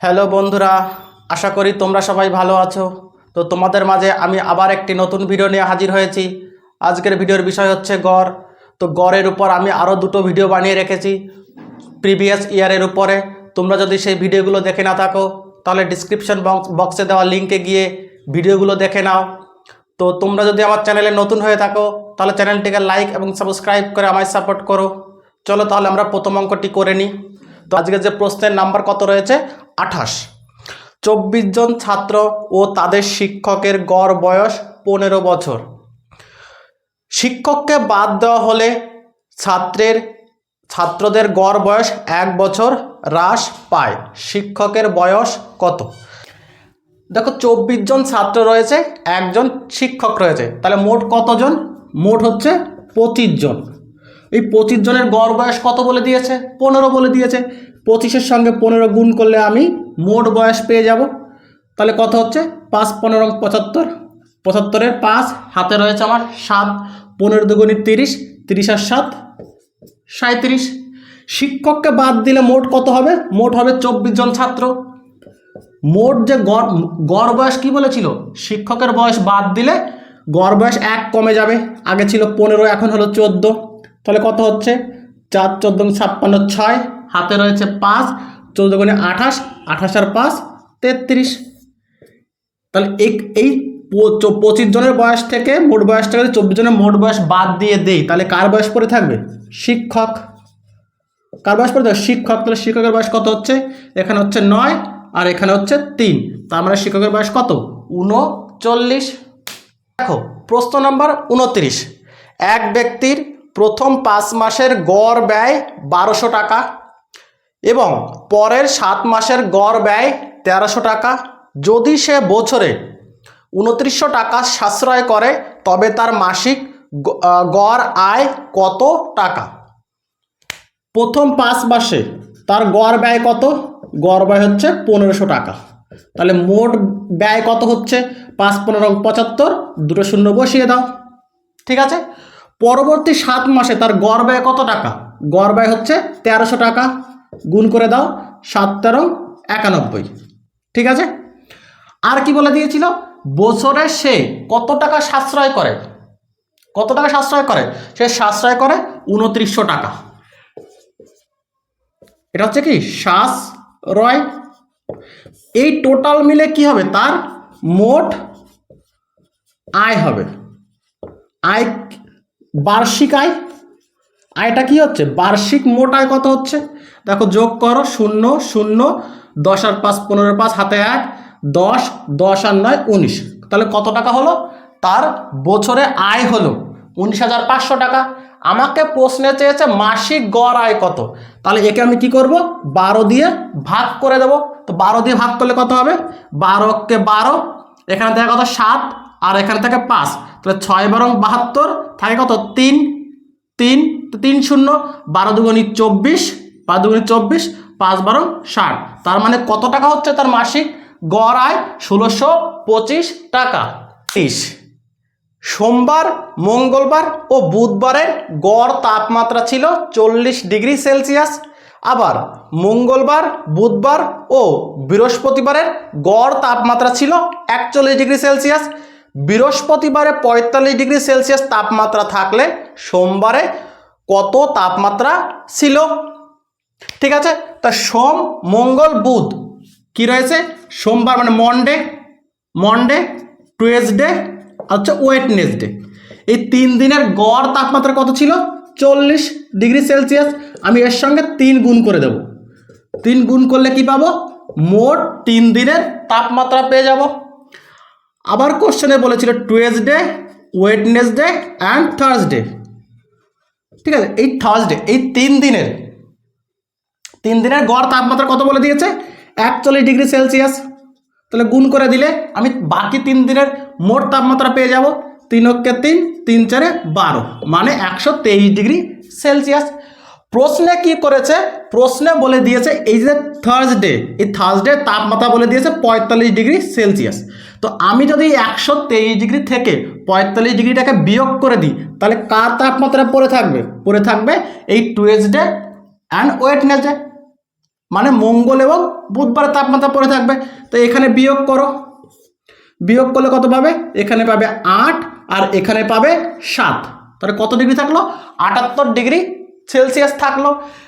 Hello বন্ধুরা, আশা করি তোমরা সবাই ভালো আছো। তো তোমাদের মাঝে আমি আবার একটি নতুন ভিডিও নিয়ে হাজির হয়েছি। আজকের ভিডিওর বিষয় হচ্ছে গড়। তো গড়ের উপর আমি আরও দুটো ভিডিও বানিয়ে রেখেছি প্রিভিয়াস ইয়ারের উপরে। তোমরা যদি সেই ভিডিওগুলো দেখে না থাকো, তাহলে ডিসক্রিপশন বক্স দেওয়া লিঙ্কে গিয়ে ভিডিওগুলো দেখে নাও। তো তোমরা যদি আমার চ্যানেলে নতুন হয়ে থাকো, তাহলে চ্যানেলটিকে লাইক এবং সাবস্ক্রাইব করে আমায় সাপোর্ট করো। চলো তাহলে আমরা প্রথম অঙ্কটি করে নিই। তো আজকে যে প্রশ্নের নাম্বার কত রয়েছে আঠাশ। চব্বিশ জন ছাত্র ও তাদের শিক্ষকের গড় বয়স পনেরো বছর। শিক্ষককে বাদ দেওয়া হলে ছাত্রের, ছাত্রদের গড় বয়স এক বছর হ্রাস পায়। শিক্ষকের বয়স কত? দেখো, চব্বিশ জন ছাত্র রয়েছে, একজন শিক্ষক রয়েছে। তাহলে মোট কতজন? মোট হচ্ছে পঁচিশ জন। এই পঁচিশ জনের গড় বয়স কত বলে দিয়েছে? পনেরো বলে দিয়েছে। পঁচিশের সঙ্গে পনেরো গুণ করলে আমি মোট বয়স পেয়ে যাব। তাহলে কত হচ্ছে? পাঁচ পনেরো পঁচাত্তর। পঁচাত্তরের পাঁচ, হাতে রয়েছে আমার সাত। পনেরো দুগুণি তিরিশ তিরিশ আর সাত সাঁত্রিশ শিক্ষককে বাদ দিলে মোট কত হবে? মোট হবে চব্বিশ জন ছাত্র। মোট যে গড় গড় বয়স কী বলেছিল? শিক্ষকের বয়স বাদ দিলে গড় বয়স এক কমে যাবে। আগে ছিল পনেরো, এখন হলো চোদ্দ। তাহলে কত হচ্ছে? চার, চোদ্দ ছাপ্পান্ন, ছয়। হাতে রয়েছে পাঁচ, চোদ্দ গুণে আঠাশ আঠাশ আর পাঁচ, তেত্রিশ। তাহলে এই পঁচিশ জনের বয়স থেকে মোট বয়স থেকে যদি চব্বিশ জনের মোট বয়স বাদ দিয়ে দেই, তাহলে কার বয়স পড়ে থাকবে? শিক্ষক। কার বয়স পড়ে থাকবে? শিক্ষক। তাহলে শিক্ষকের বয়স কত হচ্ছে? এখানে হচ্ছে নয় আর এখানে হচ্ছে তিন। তার মানে শিক্ষকের বয়স কত? উনচল্লিশ। দেখো, প্রশ্ন নাম্বার উনত্রিশ। এক ব্যক্তির প্রথম পাঁচ মাসের গড় ব্যয় বারোশো টাকা। এবং পরের সাত মাসের গড় ব্যয় তেরোশো টাকা। যদি সে বছরে উনত্রিশশো টাকা সাশ্রয় করে, তবে তার মাসিক গড় আয় কত টাকা? প্রথম পাঁচ মাসে তার গড় ব্যয় কত? গড় ব্যয় হচ্ছে পনেরোশো টাকা। তাহলে মোট ব্যয় কত হচ্ছে? পাঁচ, পনেরো, পঁচাত্তর, দুটো শূন্য বসিয়ে দাও। ঠিক আছে? পরবর্তী সাত মাসে তার গড় ব্যয় কত টাকা? গড় ব্যয় হচ্ছে তেরোশো টাকা। গুণ করে দাও সাত তেরো একানব্বই। ঠিক আছে? আর কি বলে দিয়েছিল? বছরে সে কত টাকা সাশ্রয় করে? কত টাকা সাশ্রয় করে? সে সাশ্রয় করে উনত্রিশশো টাকা। এটা হচ্ছে কি? শ্বাস রয় এই টোটাল মিলে কি হবে? তার মোট আয় হবে। আয় বার্ষিক আয় আয়টা কি হচ্ছে? বার্ষিক মোট আয় কত হচ্ছে? দেখো, যোগ করো, শূন্য শূন্য, দশ আর পাঁচ, পনেরো পাঁচ, হাতে এক, দশ দশ আর নয়, উনিশ। তাহলে কত টাকা হলো? তার বছরে আয় হলো উনিশ হাজার পাঁচশো টাকা। আমাকে প্রশ্নে চেয়েছে মাসিক গড় আয় কত? তাহলে একে আমি কি করব? বারো দিয়ে ভাগ করে দেবো। তো বারো দিয়ে ভাগ করলে কত হবে? বারোকে বারো, এখানে থেকে কত? সাত, আর এখানে থেকে পাঁচ। তাহলে ছয় বারং বাহাত্তর, থাকে কত? তিন তিন তিন শূন্য, বারো দুগুণি চব্বিশ, বারো দুগুণি চব্বিশ, পাঁচ বারো ষাট। তার মানে কত টাকা হচ্ছে তার মাসিক? গড় আয় ষোলোশো পঁচিশ টাকা। তিরিশ সোমবার, মঙ্গলবার ও বুধবারের গড় তাপমাত্রা ছিল চল্লিশ ডিগ্রি সেলসিয়াস। আবার মঙ্গলবার, বুধবার ও বৃহস্পতিবারের গড় তাপমাত্রা ছিল একচল্লিশ ডিগ্রি সেলসিয়াস। বৃহস্পতিবারে পঁয়তাল্লিশ ডিগ্রি সেলসিয়াস তাপমাত্রা থাকলে সোমবারে কত তাপমাত্রা ছিল? ঠিক আছে? তা সোম, মঙ্গল, বুধ কি রয়েছে? সোমবার মানে মন্ডে মন্ডে টুয়েসডে হচ্ছে ওয়েটনেসডে এই তিন দিনের গড় তাপমাত্রা কত ছিল? চল্লিশ ডিগ্রি সেলসিয়াস। আমি এর সঙ্গে তিন গুণ করে দেব। তিন গুণ করলে কি পাবো? মোট তিন দিনের তাপমাত্রা পেয়ে যাব। আবার কোশ্চেনে বলেছিল টুয়েসডে ওয়েটনেসডে অ্যান্ড থার্সডে ঠিক আছে? এই থার্সডে এই তিন দিনের তিন দিনের গড় তাপমাত্রা কত বলে দিয়েছে? একচল্লিশ ডিগ্রি সেলসিয়াস। তাহলে গুণ করে দিলে আমি বাকি তিন দিনের মোট তাপমাত্রা পেয়ে যাব তিন অক্ষে তিন তিন চারে বারো মানে একশো তেইশ ডিগ্রি সেলসিয়াস। প্রশ্নে কি করেছে? প্রশ্নে বলে দিয়েছে এই যে থার্সডে এই থার্সডে তাপমাত্রা বলে দিয়েছে পঁয়তাল্লিশ ডিগ্রি সেলসিয়াস। তো আমি যদি একশো তেইশ ডিগ্রি থেকে পঁয়তাল্লিশ ডিগ্রিটাকে বিয়োগ করে দিই, তাহলে কার তাপমাত্রা পড়ে থাকবে? পড়ে থাকবে এই টুয়েসডে অ্যান্ড ওয়েটনেসডে মানে মঙ্গল এবং বুধবারের তাপমাত্রা পড়ে থাকবে। তো এখানে বিয়োগ করো। বিয়োগ করলে কত পাবে? এখানে পাবে আট আর এখানে পাবে সাত। তাহলে কত ডিগ্রি থাকল? আটাত্তর ডিগ্রি সেলসিয়াস থাকল।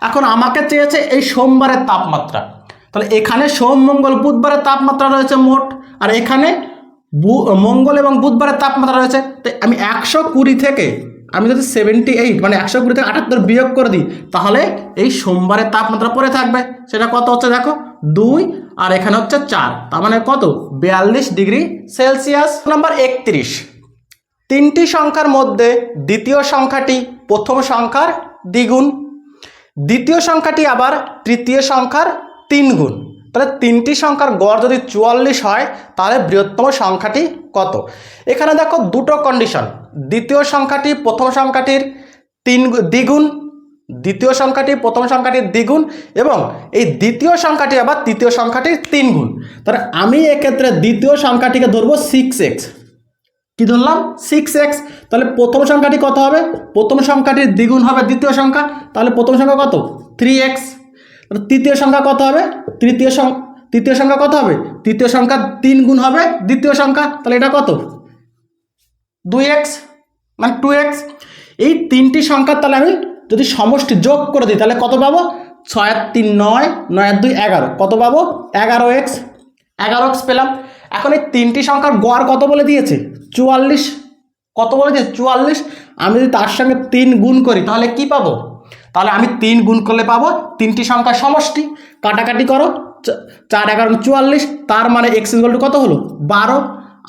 এখন আমাকে চেয়েছে এই সোমবারের তাপমাত্রা। তাহলে এখানে সোম, মঙ্গল, বুধবারের তাপমাত্রা রয়েছে মোট। আর এখানে মঙ্গল এবং বুধবারের তাপমাত্রা রয়েছে। তাই আমি একশো কুড়ি থেকে আমি যদি সেভেন্টি এইট মানে একশো কুড়ি থেকে আটাত্তর বিয়োগ করে দিই, তাহলে এই সোমবারের তাপমাত্রা পড়ে থাকবে। সেটা কত হচ্ছে দেখো? দুই, আর এখানে হচ্ছে চার। তার মানে কত? বিয়াল্লিশ ডিগ্রি সেলসিয়াস। নাম্বার একত্রিশ। তিনটি সংখ্যার মধ্যে দ্বিতীয় সংখ্যাটি প্রথম সংখ্যার দ্বিগুণ। দ্বিতীয় সংখ্যাটি আবার তৃতীয় সংখ্যার তিন গুণ তাহলে তিনটি সংখ্যার গড় যদি চুয়াল্লিশ হয়, তাহলে বৃহত্তম সংখ্যাটি কত? এখানে দেখো দুটো কন্ডিশন দ্বিতীয় সংখ্যাটি প্রথম সংখ্যাটির তিন দ্বিগুণ, দ্বিতীয় সংখ্যাটি প্রথম সংখ্যাটির দ্বিগুণ, এবং এই দ্বিতীয় সংখ্যাটি আবার তৃতীয় সংখ্যাটির তিন গুণ তাহলে আমি এক্ষেত্রে দ্বিতীয় সংখ্যাটিকে ধরবো সিক্স এক্স কি ধরলাম? সিক্স এক্স তাহলে প্রথম সংখ্যাটি কত হবে? প্রথম সংখ্যাটির দ্বিগুণ হবে দ্বিতীয় সংখ্যা। তাহলে প্রথম সংখ্যা কত? থ্রি এক্স তৃতীয় সংখ্যা কত হবে? তৃতীয় তৃতীয় সংখ্যা কত হবে? তৃতীয় সংখ্যা তিন গুণ হবে। দ্বিতীয় সংখ্যা, তাহলে এটা কত? দুই এক্স মানে টু এক্স এই তিনটি সংখ্যার তাহলে আমি যদি সমষ্টি যোগ করে দিই, তাহলে কত পাবো? ছয় আর তিন নয় নয় আর দুই এগারো। কত পাবো? এগারো এক্স এগারো এক্স পেলাম। এখন এই তিনটি সংখ্যার গড় কত বলে দিয়েছে? চুয়াল্লিশ। কত বলে দিয়েছে? চুয়াল্লিশ। আমি যদি তার সঙ্গে তিন গুণ করি, তাহলে কি পাবো? তাহলে আমি তিন গুণ করলে পাবো, তিনটি সংখ্যার সমষ্টি। কাটাকাটি করো চার এগারো চুয়াল্লিশ, তার মানে এক্স ইকুয়াল কত হলো? বারো।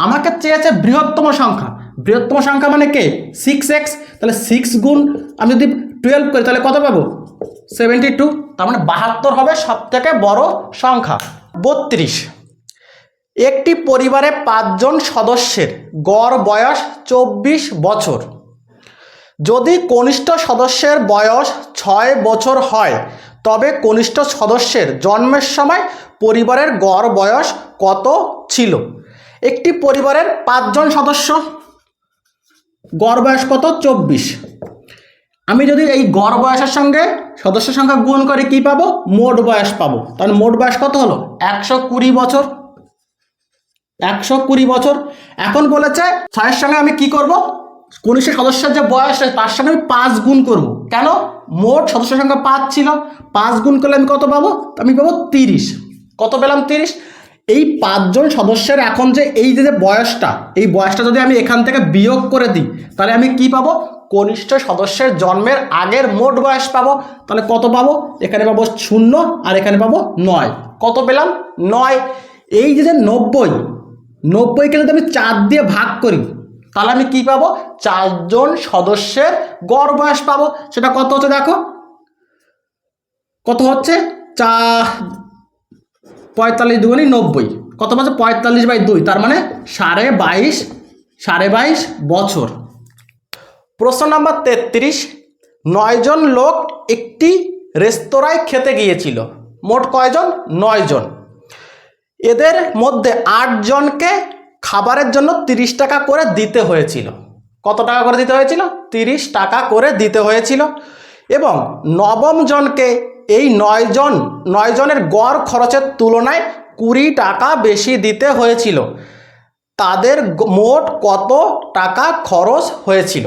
আমাকে চেয়েছে বৃহত্তম সংখ্যা। বৃহত্তম সংখ্যা মানে কে? সিক্স এক্স তাহলে সিক্স গুণ আমি যদি টুয়েলভ করি, তাহলে কত পাবো? সেভেন্টি টু তার মানে বাহাত্তর হবে সব থেকে বড় সংখ্যা। বত্রিশ। একটি পরিবারে পাঁচজন সদস্যের গড় বয়স চব্বিশ বছর। যদি কনিষ্ঠ সদস্যের বয়স ছয় বছর হয়, তবে কনিষ্ঠ সদস্যের জন্মের সময় পরিবারের গড় বয়স কত ছিল? একটি পরিবারের পাঁচজন সদস্য। গড় বয়স কত? চব্বিশ। আমি যদি এই গড় বয়সের সঙ্গে সদস্য সংখ্যা গুণ করে, কি পাবো? মোট বয়স পাবো। তাহলে মোট বয়স কত হলো? একশো কুড়ি বছর। একশো কুড়ি বছর। এখন বলেছে, ছয়ের সঙ্গে আমি কি করব? কনিষ্ঠ সদস্যের যে বয়স আছে তার সঙ্গে আমি পাঁচ গুণ করব। কেন? মোট সদস্য সংখ্যা পাঁচ ছিল। পাঁচ গুণ করলে আমি কত পাবো? আমি পাবো তিরিশ। কত পেলাম তিরিশ? এই পাঁচজন সদস্যের এখন যে এই যে বয়সটা, এই বয়সটা যদি আমি এখান থেকে বিয়োগ করে দিই, তাহলে আমি কি পাবো? কনিষ্ঠ সদস্যের জন্মের আগের মোট বয়স পাবো। তাহলে কত পাবো? এখানে পাবো শূন্য আর এখানে পাবো নয়। কত পেলাম? নয়। এই যে নব্বই, নব্বইকে যদি আমি চার দিয়ে ভাগ করি তাহলে আমি কি পাবো? চারজন সদস্যের গড় বয়স পাবো। সেটা কত হচ্ছে দেখো? কত হচ্ছে? চা পঁয়তাল্লিশ দুগুণি নব্বই। কত পাচ্ছে? পঁয়তাল্লিশ বাই দুই। তার মানে সাড়ে বাইশ সাড়ে বাইশ বছর। প্রশ্ন নাম্বার তেত্রিশ। নয়জন লোক একটি রেস্তোরাঁয় খেতে গিয়েছিল। মোট কয়জন? নয়জন। এদের মধ্যে আটজনকে খাবারের জন্য তিরিশ টাকা করে দিতে হয়েছিল। কত টাকা করে দিতে হয়েছিল? তিরিশ টাকা করে দিতে হয়েছিল। এবং নবম জনকে এই নয়জন নয়জনের গড় খরচের তুলনায় কুড়ি টাকা বেশি দিতে হয়েছিল। তাদের মোট কত টাকা খরচ হয়েছিল?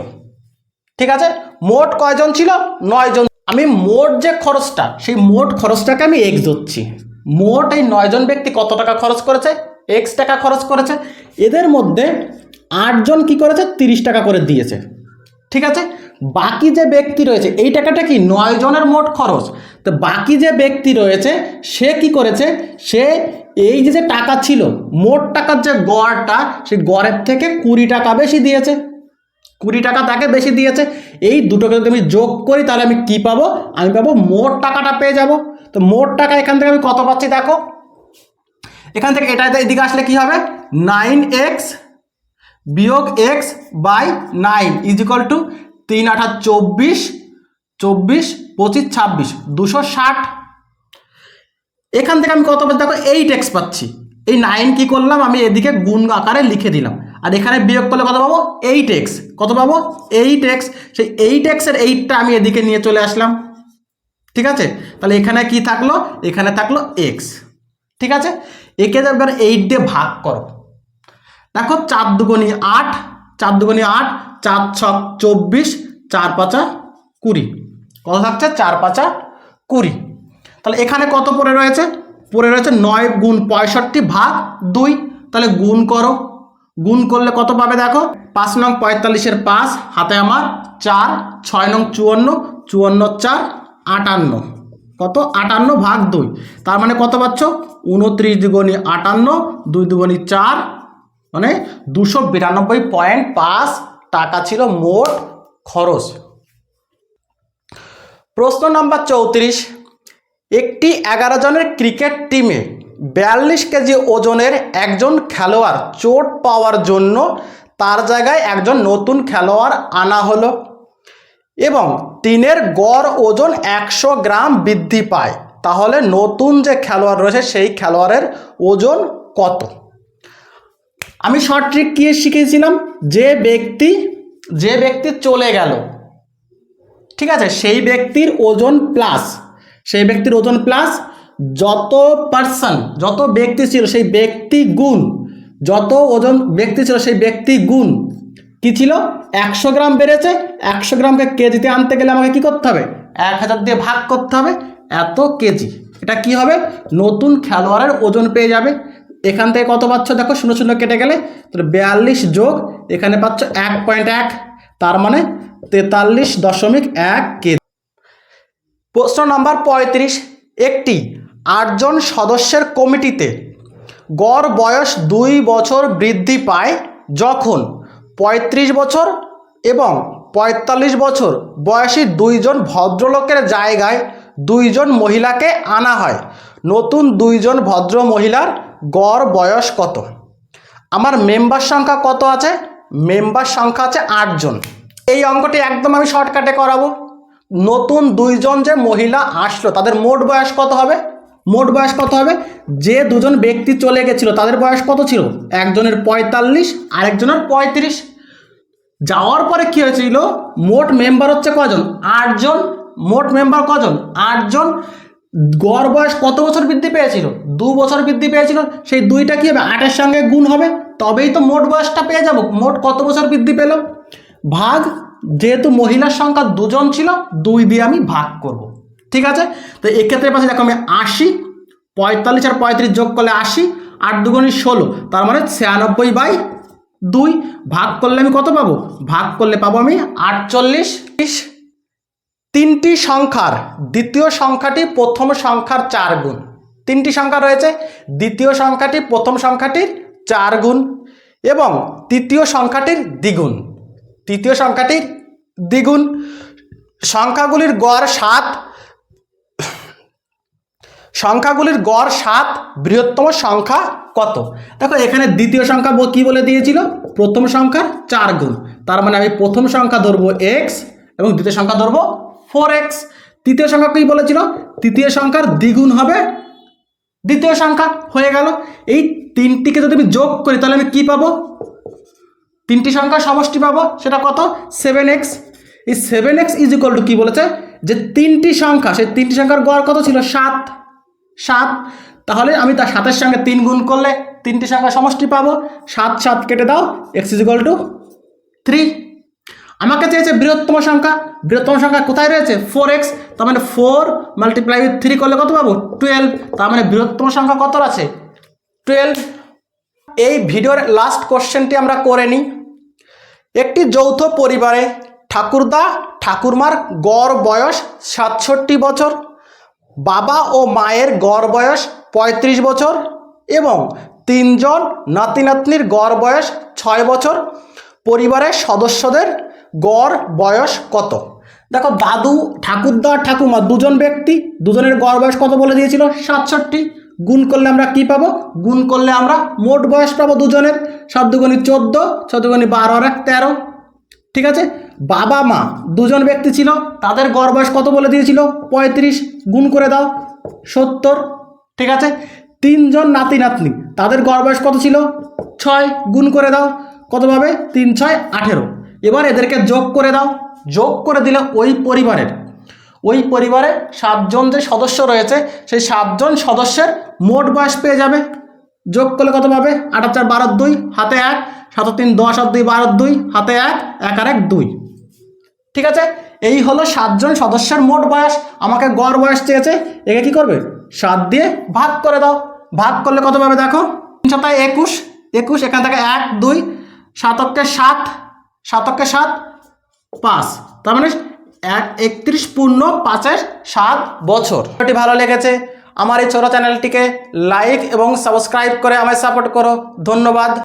ঠিক আছে? মোট কয়জন ছিল? নয়জন আমি মোট যে খরচটা, সেই মোট খরচটাকে আমি এক্স ধরছি মোট এই নয়জন ব্যক্তি কত টাকা খরচ করেছে? এক্স টাকা খরচ করেছে। এদের মধ্যে আটজন কি করেছে? তিরিশ টাকা করে দিয়েছে। ঠিক আছে? বাকি যে ব্যক্তি রয়েছে, এই টাকাটা কি? নয় জনের মোট খরচ। তো বাকি যে ব্যক্তি রয়েছে, সে কি করেছে? সে এই যে যে টাকা ছিল, মোট টাকার যে গড়টা সেই গড়ের থেকে কুড়ি টাকা বেশি দিয়েছে। কুড়ি টাকা তাকে বেশি দিয়েছে। এই দুটোকে যদি আমি যোগ করি, তাহলে আমি কি পাবো? আমি পাবো মোট টাকাটা পেয়ে যাব। তো মোট টাকা এখান থেকে আমি কত পাচ্ছি দেখো? এখান থেকে এটা এদিকে আসলে কি হবে? নাইন এক্স বিয়োগ x by nine is equal to তিন আঠা চব্বিশ চব্বিশ, পঁচিশ, ছাব্বিশ, দুশো ষাট। এখান থেকে আমি কত দেখো এইট এক্স পাচ্ছি। এই নাইন কি করলাম? আমি এদিকে গুণ আকারে লিখে দিলাম। আর এখানে বিয়োগ করলে কত পাবো? এইট এক্স কত পাবো? এইট এক্স সেই এইট এক্সের এইটটা আমি এদিকে নিয়ে চলে আসলাম। ঠিক আছে? তাহলে এখানে কি থাকল? এখানে থাকল এক্স ঠিক আছে? একে এবার এইট দিয়ে ভাগ করো। দেখো চার দুগুনি আট, চার দুগুনি আট, চার ছক চব্বিশ, চার পাঁচা কুড়ি। কত থাকছে? চার পাঁচা কুড়ি। তাহলে এখানে কত পড়ে রয়েছে? পড়ে রয়েছে নয় গুণ পঁয়ষট্টি ভাগ দুই। তাহলে গুণ করো। গুণ করলে কত পাবে দেখো? পাঁচ নং পঁয়তাল্লিশের পাঁচ, হাতে আমার চার, ছয় নং চুয়ান্ন চুয়ান্ন চার, আটান্ন। কত? আটান্ন ভাগ দুই। তার মানে কত পাচ্ছ? উনত্রিশ দুগুণি আটান্ন, দুই দুগুণি চার মানে দুশো বিরানব্বই পয়েন্ট পাঁচ টাকা ছিল মোট খরচ। প্রশ্ন নাম্বার চৌত্রিশ। একটি এগারো জনের ক্রিকেট টিমে বিয়াল্লিশ কেজি ওজনের একজন খেলোয়াড় চোট পাওয়ার জন্য তার জায়গায় একজন নতুন খেলোয়াড় আনা হলো। এবং টিনের গড় ওজন একশো গ্রাম বৃদ্ধি পায়। তাহলে নতুন যে খেলোয়াড় রয়েছে, সেই খেলোয়াড়ের ওজন কত? আমি শর্ট ট্রিক কি শিখেছিলাম যে ব্যক্তি যে ব্যক্তি চলে গেল, ঠিক আছে, সেই ব্যক্তির ওজন প্লাস সেই ব্যক্তির ওজন প্লাস যত পার্সন যত ব্যক্তি ছিল, সেই ব্যক্তি গুণ, যত ওজন ব্যক্তি ছিল, সেই ব্যক্তি গুণ কি ছিল? একশো গ্রাম বেড়েছে, একশো গ্রামকে কেজিতে আনতে গেলে আমাকে কি করতে হবে? এক হাজার দিয়ে ভাগ করতে হবে, এত কেজি। এটা কি হবে? নতুন খেলোয়াড়ের ওজন পেয়ে যাবে। এখান থেকে কত পাচ্ছ? দেখো, শূন্য শূন্য কেটে গেলে। তাহলে বিয়াল্লিশ যোগ, এখানে পাচ্ছ এক পয়েন্ট এক। তার মানে তেতাল্লিশ দশমিক এক কেজি। প্রশ্ন নাম্বার পঁয়ত্রিশ, একটি আটজন সদস্যের কমিটিতে গড় বয়স দুই বছর বৃদ্ধি পায় যখন পঁয়ত্রিশ বছর এবং পঁয়তাল্লিশ বছর বয়সী দুইজন ভদ্রলোকের জায়গায় দুইজন মহিলাকে আনা হয়। নতুন দুইজন ভদ্র মহিলার গড় বয়স কত? আমার মেম্বার সংখ্যা কত আছে? মেম্বার সংখ্যা আছে আটজন এই অঙ্কটি একদম আমি শর্টকাটে করাবো। নতুন দুইজন যে মহিলা আসলো, তাদের মোট বয়স কত হবে? মোট বয়স কত হবে? যে দুজন ব্যক্তি চলে গেছিল, তাদের বয়স কত ছিল? একজনের পঁয়তাল্লিশ, আরেকজনের পঁয়ত্রিশ। যাওয়ার পরে কী হয়েছিল? মোট মেম্বার হচ্ছে কজন আটজন। মোট মেম্বার কজন? আটজন। গড় বয়স কত বছর বৃদ্ধি পেয়েছিল? দু বছর বৃদ্ধি পেয়েছিল। সেই দুইটা কি হবে? আটের সঙ্গে গুণ হবে। তবেই তো মোট বয়সটা পেয়ে যাব। মোট কত বছর বৃদ্ধি পেল? ভাগ, যেহেতু মহিলার সংখ্যা দুজন ছিল, দুই দিয়ে আমি ভাগ করব। ঠিক আছে? তো এক্ষেত্রে পাশে দেখো আমি আশি, পঁয়তাল্লিশ আর পঁয়ত্রিশ যোগ করলে আশি, আট দুগুণি ষোলো, তার মানে ছিয়ানব্বই বাই দুই ভাগ করলে আমি কত পাবো? ভাগ করলে পাবো আমি আটচল্লিশ। তিনটি সংখ্যার, দ্বিতীয় সংখ্যাটি প্রথম সংখ্যার চার গুণ। তিনটি সংখ্যা রয়েছে, দ্বিতীয় সংখ্যাটি প্রথম সংখ্যাটির চার গুণ এবং তৃতীয় সংখ্যাটির দ্বিগুণ। তৃতীয় সংখ্যাটির দ্বিগুণ। সংখ্যাগুলির গড় সাত সংখ্যাগুলির গড় সাত, বৃহত্তম সংখ্যা কত? দেখো, এখানে দ্বিতীয় সংখ্যা কি বলে দিয়েছিল? প্রথম সংখ্যার চার গুণ। তার মানে আমি প্রথম সংখ্যা ধরবো এক্স এবং দ্বিতীয় সংখ্যা ধরবো ফোর এক্স তৃতীয় সংখ্যা কি বলেছিল? তৃতীয় সংখ্যার দ্বিগুণ হবে দ্বিতীয় সংখ্যা। হয়ে গেল। এই তিনটিকে যদি আমি যোগ করি, তাহলে আমি কি পাবো? তিনটি সংখ্যা সমষ্টি পাবো। সেটা কত? সেভেন এক্স এই seven x is equal to কী বলেছে? যে তিনটি সংখ্যা, সেই তিনটি সংখ্যার গড় কত ছিল? সাত। সাত, তাহলে আমি তার সাতের সঙ্গে তিন গুণ করলে তিনটি সংখ্যা সমষ্টি পাবো। সাত সাত কেটে দাও এক্স ইজ টু থ্রি আমাকে চেয়েছে বৃহত্তম সংখ্যা। বৃহত্তম সংখ্যা কোথায় রয়েছে? ফোর এক্স তার মানে ফোর মাল্টিপ্লাই উইথ থ্রি করলে কত পাবো? টুয়েলভ তার মানে বৃহত্তম সংখ্যা কত আছে টুয়েলভ এই ভিডিওর লাস্ট কোশ্চেনটি আমরা করে নিই। একটি যৌথ পরিবারে ঠাকুরদা ঠাকুরমার গড় বয়স সাতষট্টি বছর। বাবা ও মায়ের গড় বয়স পঁয়ত্রিশ বছর এবং তিনজন নাতি নাতনির গড় বয়স ছয় বছর। পরিবারের সদস্যদের গড় বয়স কত? দেখো, দাদু, ঠাকুরদা, ঠাকুমা দুজন ব্যক্তি, দুজনের গড় বয়স কত বলে দিয়েছিল? সাতষট্টি। গুণ করলে আমরা কি পাবো? গুণ করলে আমরা মোট বয়স পাবো দুজনের। সাত দুগুণি চোদ্দ ছ দুগুণি বারো আর এক তেরো। ঠিক আছে? বাবা, মা দুজন ব্যক্তি ছিল, তাদের গড় বয়স কত বলে দিয়েছিল? পঁয়ত্রিশ। গুণ করে দাও, সত্তর। ঠিক আছে? তিনজন নাতি, নাতনি, তাদের গড় বয়স কত ছিল? ছয়। গুণ করে দাও, কত পাবে? তিন, ছয়, আঠেরো। এবার এদেরকে যোগ করে দাও। যোগ করে দিলে ওই পরিবারের, ওই পরিবারে সাতজন যে সদস্য রয়েছে, সেই সাতজন সদস্যের মোট বয়স পেয়ে যাবে। যোগ করলে কত পাবে? আট আর চার, বারো দুই, হাতে এক। সাত তিন, দশ আর দুই, বারো দুই, হাতে এক এক আর এক, দুই। ঠিক আছে? এই হলো সাতজন সদস্যের মোট বয়স। আমাকে গড় বয়স চেয়েছে। একে কি করবে? সাত দিয়ে ভাগ করে দাও। ভাগ করলে কত পাবে দেখো? তিন সাতায় একুশ। একুশ, এখান থেকে এক, দুই সাতককে সাত সাতককে সাত, পাঁচ। তার মানে এক, একত্রিশ পূর্ণ পাঁচের সাত বছর। ভিডিওটি ভালো লেগেছে? আমার এই ছোটো চ্যানেলটিকে লাইক এবং সাবস্ক্রাইব করে আমায় সাপোর্ট করো। ধন্যবাদ।